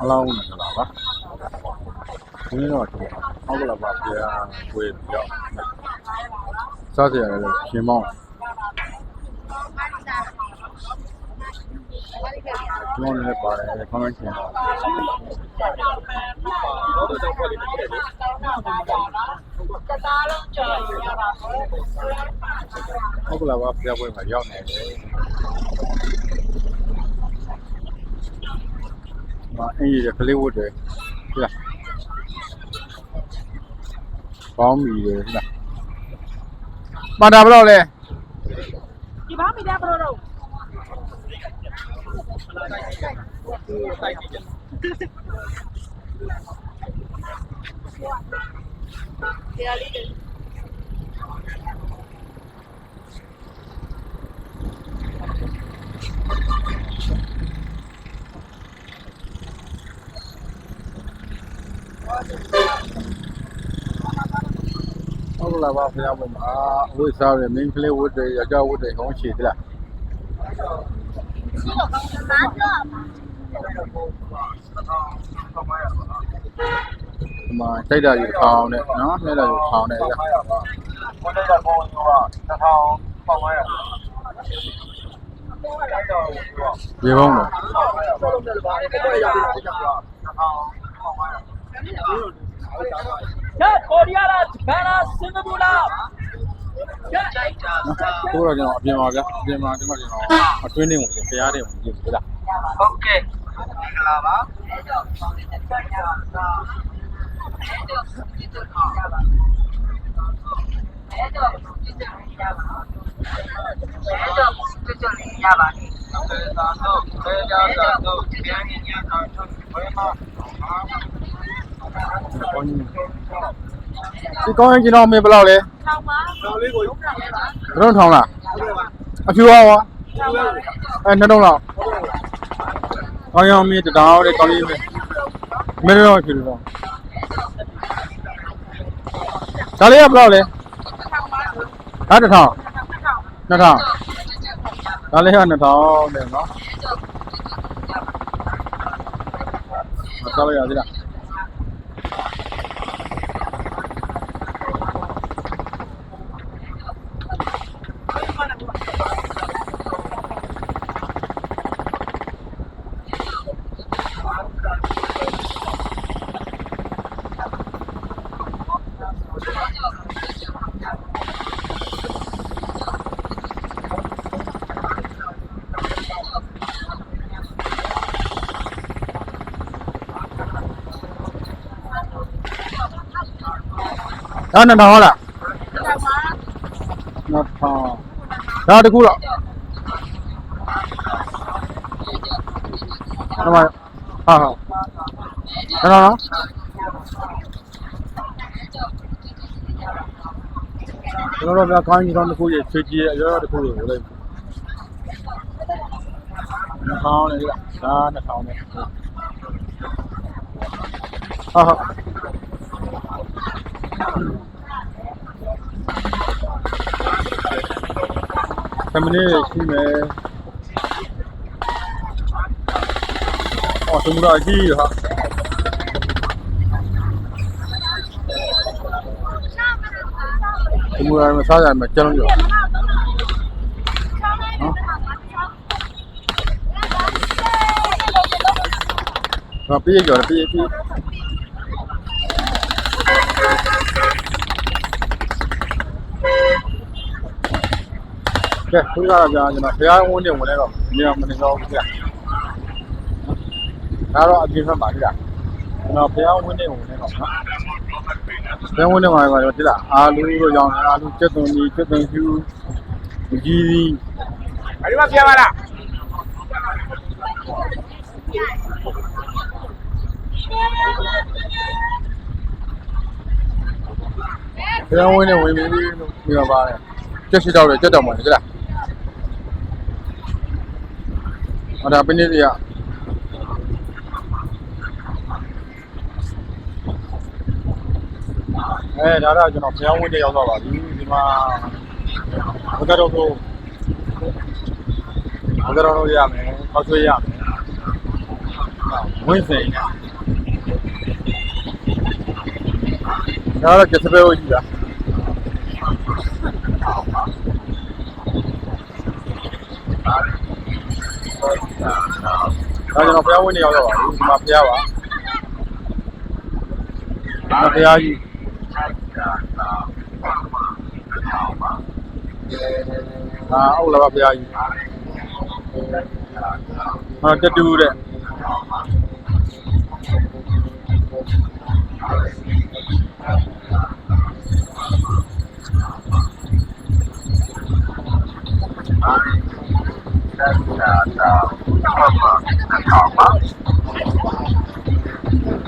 အလောင်းနဲ့လာပါဒီနေ့တော့ဒီဟောက်ကလာပါပြာဝေးပြီးတော့စားစရာလည်းရှင်မောင်းဒီမောင်းလည်းပါတယ်ခေါင်းချင်းဟောက်ကလာပါပြာဝေးမှာရောက်နေတယ် မအင်းကြီးကလေးဝတ်တယ်ဟဲ့ပေါင်းမီတယ်ဟဲ့မတာဘယ်တော့ လဲဒီဘာမိသားဘရောတော့တရားလေးတွေဟုတ်လားပါဖျားပေါ်မှာဝိစားရမင်းကလေးဝတ်တယ်ရကြဝတ်တယ်ခေါင်းချီသလားရှိတော့ကောင်းတယ်မားပြောဒီမှာတိုက်တာကြီးထောင်းနဲ့နော်နှဲတာကြီးထောင်းနဲ့ရဘုန်းကြီးကဘုန်းကြီးကတစ်ထောင်ပေါင်းရရေပုံးတော့ ချက်ကိုရီးယားလားဂျပန်လားစင်ကာပူလားချက်ကိုတော့ကျွန်တော်အပြင်ပါဗျအပြင်မှာဒီမှာကျွန်တော်အတွင်းနေဝင်ဖျားနေဝင်ကြည့်သလားဟုတ်ကဲ့မင်္ဂလာပါအဲဒါတော့အဲဒါတော့ပြန်ရင်ညတာတော့ဘယ်မှာ ကောင်းကြီးဒီကောင်းရင်ကျွန်တော်မင်းဘယ်လောက်လဲထောင်ပါတော်လေးကိုရုပ်ပြရပါဘယ်တော့ထောင်းလားအဖြူရောအဲနှစ်တော့လောက်ကောင်းရောင်မင်းတောင်းတဲ့ကောင်းကြီးမင်းမင်းတော့ဖြူတော့ဒါလေးကဘယ်လောက်လဲထောင်ပါဒါတစ်ထောင်ထောင်2000ဒါလေးက2000တဲ့နော်မတော်ရရသေးလား ဒါ2000ဟုတ်လားထောင်ပါ2000ဒါတ ခုတော့ဟိုမှာဟာဟာနော်နော်ကျွန်တော်တို့ကကောင်းကြီးကောင်းတစ်ခုရေချွေးကြီးရဲ့အရောတစ်ခုကိုလိုက်2000လေဒါ2000နဲ့ဟာဟာသမနေရှိမယ် အော်သမူရာကြီးဟာသမူရာမစားရမယ်ကျလုံးကြောဟာပြေးကြော်ပြေးပြေးကဲခုကတော့ကြာကျွန်တော်ဘုရားဝန်းနေဝင်လဲတော့နေရာမနေတော့ဘူးကြာ ဒါတော့အပြင်ဘက်မှာတိလားကျွန်တော်ဘုရားဝန်းနေဝင်လဲတော့နော်ဘုရားဝန်းနေမှာကတော့တိလားအာလူတို့ကြောင့်အာလူကျက်သွန်ကြီးကျက်သွန်ဖြူကြီးကြီးအဲဒီမှာပြန်ပါလားဘုရားဝန်းနေဝင်ပြီးလို့ပြောပါတယ်ကျက်ရှိတော့တယ်ကျက်တော်မှာတိလားဟောဒါပင်းလေးတွေက အဲဒါတော့ကျွန်တော်ဘုရားဝန်းနေရောက်တော့ပါပြီဒီမှာဘုရားတော်ကိုဘုရားတော်တို့ရမယ်ဟောဆွေးရမယ်ဝင်းစိန်ဒါတော့ကျက်စပယ်ကိုကြည့်တာဒါကျွန်တော်ဘုရားဝင်းနေရောက်တော့ပါဘူးဒီမှာဘုရားပါဒါဘုရားကြီး အာဟုတ်လားပါဘုရားကြီးဟာတတူတဲ့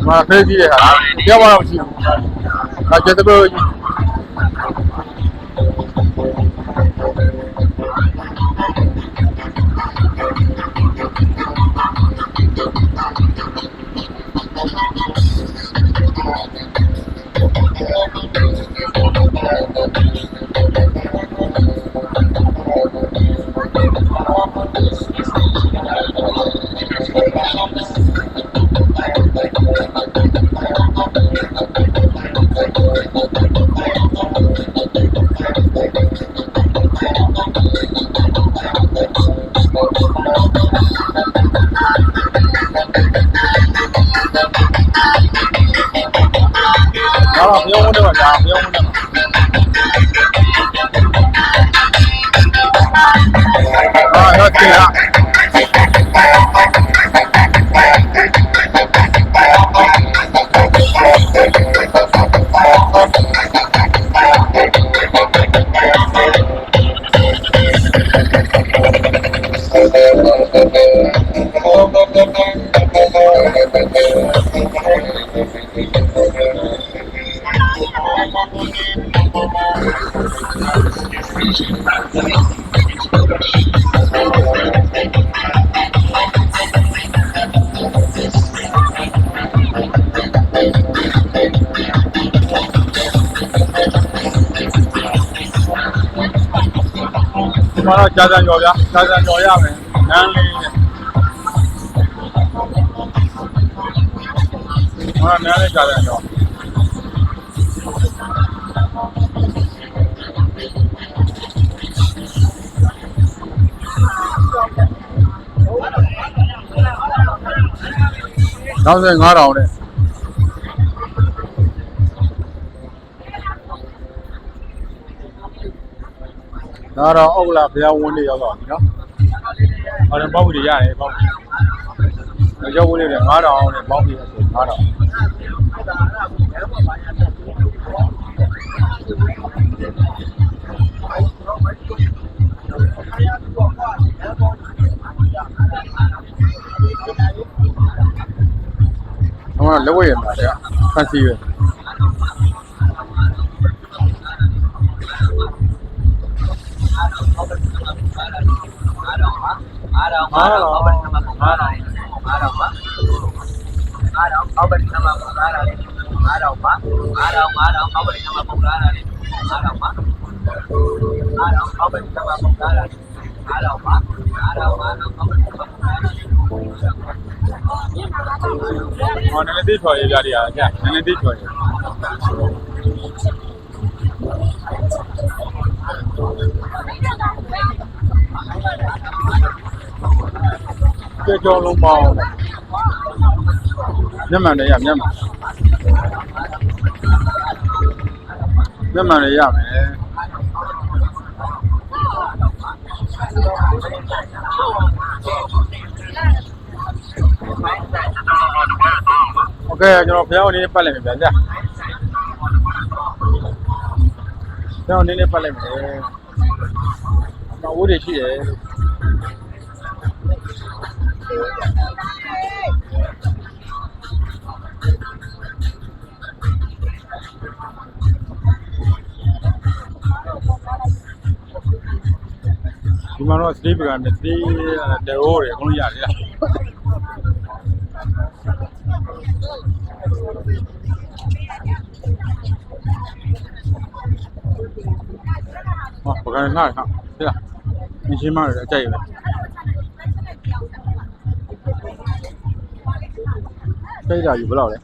มาဖေးကြည့်တဲ့ဟာပြောပါတော့ရှိဘူး။ဒါကျတဲ့ ဘယ်ကြီးဒါ ဒီမှာတော့ကြာစံကြော်ဗျာကြာစံကြော်ရမယ်နန်းလေးနဲ့ဟာနန်းလေးကြာစံကြော်နောက်ဆက် ဒါတော့အောက်လာဘုရားဝင်းလေးရောက်တော့ပြီနော်။ဟောတယ်ပေါ့ဘူးတွေရတယ်ပေါ့ဘူး။ရောက်ဝင်းလေးတွေ9000နဲ့ပေါ့ပြီးဆို9000ဟောလက်ဝဲရမှာတဲ့ဖန်စီပဲ အားတော့အားတော့အောက်ဘက်မှာပုံအားတော့အားတော့ပါအားတော့အောက်ဘက်မှာပုံအားတော့အားတော့ပါအားတော့အားတော့အောက်ဘက်မှာပုံအားတော့အားတော့ပါအားတော့အောက်ဘက်မှာပုံအားတော့အားတော့ပါအားတော့အားတော့အောက်ဘက်မှာပုံအားတော့ ဟောနည်းနည်းသိချော်ရကြတယ်အားကြာနည်းနည်းသိချော်ရ ကြေကြောလုံးပေါင်းမျက်မှန်တွေရမျက်မှန်မျက်မှန်တွေရမယ်โอเคကျွန်တော်ဖျောင်းနေပတ်လိုက်မယ်ဗျာကြာဖျောင်းနေနေပတ်လိုက်မယ်တော့ဝိုးတွေရှိတယ် ဒီမှာတော့စတေးပကံနဲ့စတေးတေရိုးတွေအကုန်လုံးရတယ်လားဟောပကံလှခဟဲ့လားမြင်းချင်းမတွေအကြိုက်ပဲစိတ်ဓာတ်ယူဘယ်လောက်လဲ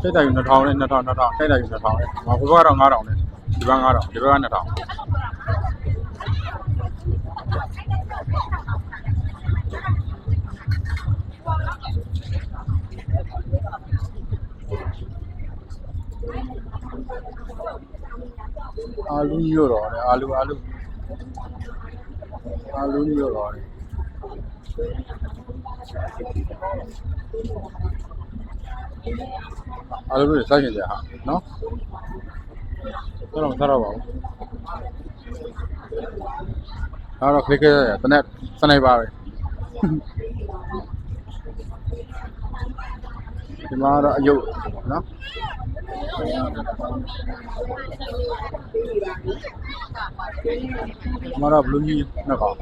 စိတ်ဓာတ်ယူ2000နဲ့2000 2000စိတ်ဓာတ်ယူ2000လဲငါဘယ်ဘက်ကတော့9000လဲဒီဘက်9000ဒီဘက်က2000 အာလူညို့တော့တယ်အာလူအာလူအာလူညို့တော့တယ်အားလုံးတွေစိုက်နေကြဟာနော်ကျွန်တော်မစားတော့ပါဘူးအားတော့ခလစ်ခဲ့ရတနက်စနိုက်ပါပဲဒီမှာတော့အယုတ်နော် ဒီမှာတော့ဘလူးကြီးနှစ်ကောင်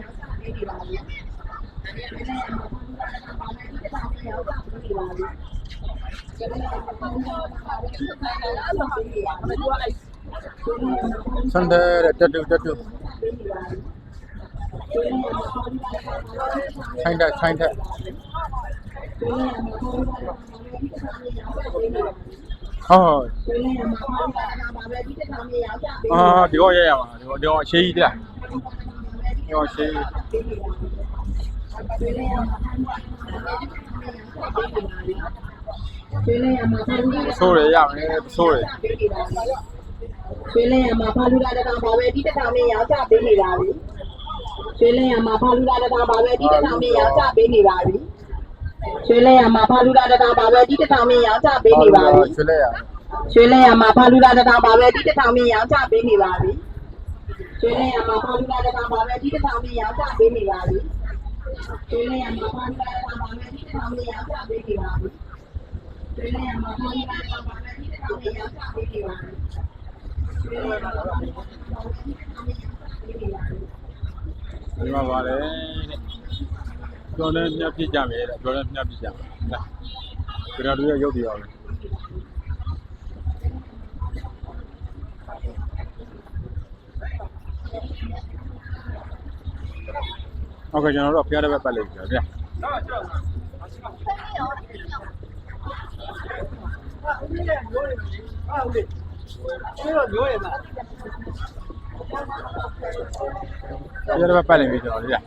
ဆန် တဲ့တက်တူတက်တူဆိုင်တက်ဆိုင်တက်ဟောအာဒီတော့ရရမှာဒီတော့ဒီတော့ရှေးကြီးတလားဒီတော့ရှေးကြီးကျွေးလဲရမှာဖာလူလာဆိုးရရမယ်ဆိုးရကျွေးလဲရမှာဖာလူလာတကောင်ပါပဲဒီတစ်ထောင်နဲ့ရောင်းချပေးနေပါပြီကျွေးလဲရမှာဖာလူလာတကောင်ပါပဲဒီတစ်ထောင်နဲ့ရောင်းချပေးနေပါပြီ ကျွေးလဲရမှာဖာလူလာတကောင်ပါပဲဒီတစ်ထောင်နဲ့ရောင်းချပေးနေပါပြီချွေးလိုက်ရကျွေးလဲရမှာဖာလူလာတကောင်ပါပဲဒီတစ်ထောင်နဲ့ရောင်းချပေးနေပါပြီကျွေးလဲရမှာဖာလူလာတကောင်ပါပဲဒီတစ်ထောင်နဲ့ရောင်းချပေးနေပါပြီကျွေးလဲရမှာဖာလူလာတကောင်ပါပဲဒီတစ်ထောင်နဲ့ရောင်းချပေးနေပါပြီကျွေးလဲရမှာဖာလူလာတကောင်ပါပဲဒီတစ်ထောင်နဲ့ရောင်းချပေးနေပါပြီဒီမှာပါလေတဲ့ ကျော်နဲ့မြတ်ပြစ်ကြမယ်တဲ့ကျော်နဲ့မြတ်ပြစ်ကြမယ်လာကြရတို့ရရုပ်ပြရအောင်ဟုတ်ကဲ့ကျွန်တော်တို့ဖျားတဲ့ဘက်ပတ်လိုက်ကြဗျာဖျားတဲ့ဘက်ပတ်လိုက်ပြီကျွန်တော်တို့ဗျာ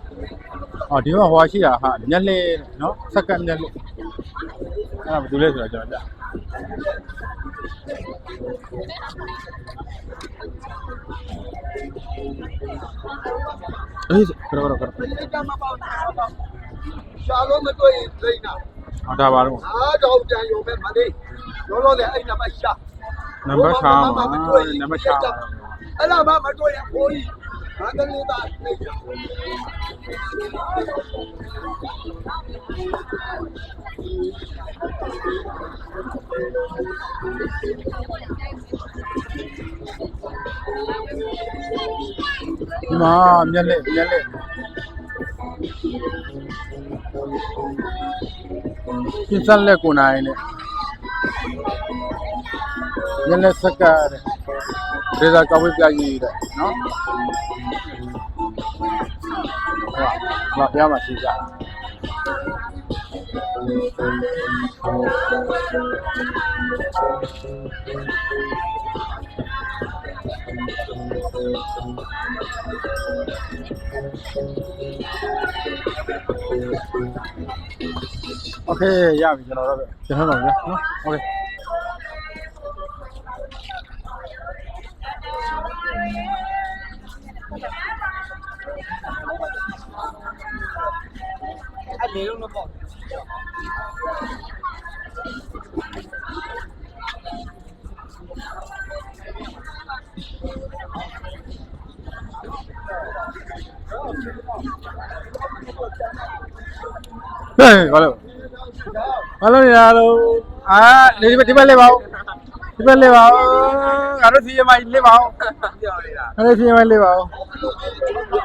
အော်ဒီမှာဟွာရှိတာဟာမျက်လှည့်နော်စက္ကန့်မျက်လှည့်အဲ့ဒါဘာလို့လဲဆိုတော့ကျွန်တော်ဗျာအေးခရခရခရရှာလို့မတွေ့ရင်သိနေတာဟောဒါပါတော့အားတော့ပြန်ရုံပဲမလေးလောလောဆယ်အဲ့နံပါတ်ရှာနံပါတ်ရှာမှာနံပါတ်ရှာအဲ့ဒါမှမတွေ့ရင်ဘိုးကြီးမန္တလေးသားနေကြ ဒီမှာမျက်လက်မျက်လက်ပြင်စလက်ကိုနိုင်နဲ့မျက်လက်စက်ကတဲ့ဒေတာကဝေးပြကြီးတဲ့နော် ဟောဘာပြမှာရှိကြโอเคရပြီကျွန်တော်တော့ပဲကျွန်တော်တော့ဗျာနော်โอเค အဲ့လေလုံးတော့ ပေါ့ဟဲ့ဘာလို့ဘာလို့ရလို့အာဒီဘက်ဒီဘက်လေးပါဦးဒီဘက်လေးပါဦးငါတို့စီရမိုင်းလေးပါဦးပြော